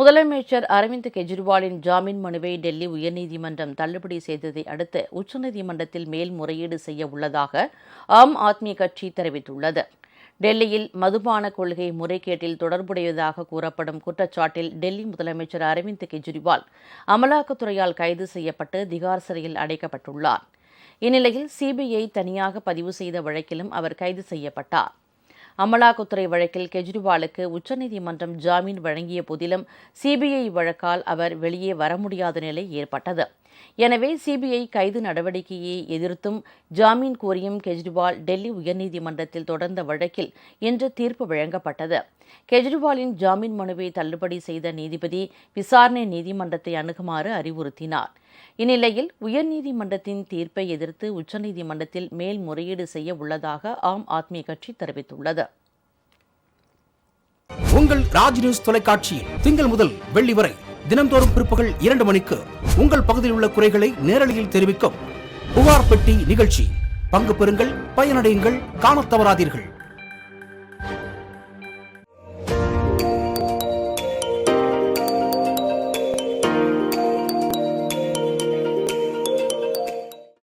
முதலமைச்சர் அரவிந்த் கெஜ்ரிவாலின் ஜாமீன் மனுவை டெல்லி உயர்நீதிமன்றம் தள்ளுபடி செய்ததை அடுத்து உச்சநீதிமன்றத்தில் மேல்முறையீடு செய்ய உள்ளதாக ஆம் ஆத்மி கட்சி தெரிவித்துள்ளது. டெல்லியில் மதுபான கொள்கை முறைகேட்டில் தொடர்புடையதாக கூறப்படும் குற்றச்சாட்டில் டெல்லி முதலமைச்சர் அரவிந்த் கெஜ்ரிவால் அமலாக்கத்துறையால் கைது செய்யப்பட்டு திகார் சிறையில் அடைக்கப்பட்டுள்ளார். இந்நிலையில் சிபிஐ தனியாக பதிவு செய்த வழக்கிலும் அவர் கைது செய்யப்பட்டார். அமலாக்கத்துறை வழக்கில் கெஜ்ரிவாலுக்கு உச்சநீதிமன்றம் ஜாமீன் வழங்கிய போதிலும் சிபிஐ வழக்கால் அவர் வெளியே வர முடியாத நிலை ஏற்பட்டது. எனவே சிபிஐ கைது நடவடிக்கையை எதிர்த்தும் ஜாமீன் கோரியும் கெஜ்ரிவால் டெல்லி உயர்நீதிமன்றத்தில் தொடர்ந்த வழக்கில் இன்று தீர்ப்பு வழங்கப்பட்டது. கெஜ்ரிவாலின் ஜாமீன் மனுவை தள்ளுபடி செய்த நீதிபதி விசாரணை நீதிமன்றத்தை அணுகுமாறு அறிவுறுத்தினார். இந்நிலையில் உயர்நீதிமன்றத்தின் தீர்ப்பை எதிர்த்து உச்சநீதிமன்றத்தில் மேல்முறையீடு செய்ய உள்ளதாக ஆம் ஆத்மி கட்சி தெரிவித்துள்ளது. உங்கள் ராஜ் நியூஸ் தொலைக்காட்சியில் திங்கள் முதல் வெள்ளி வரை தினம்தோறும் பிற்பகல் இரண்டு மணிக்கு உங்கள் பகுதியில் உள்ள குறைகளை நேரலையில் தெரிவிக்கும் புகார் பெட்டி நிகழ்ச்சி. பங்கு பெறுங்கள் பயனடையுங்கள் காணத் தவறாதீர்கள்.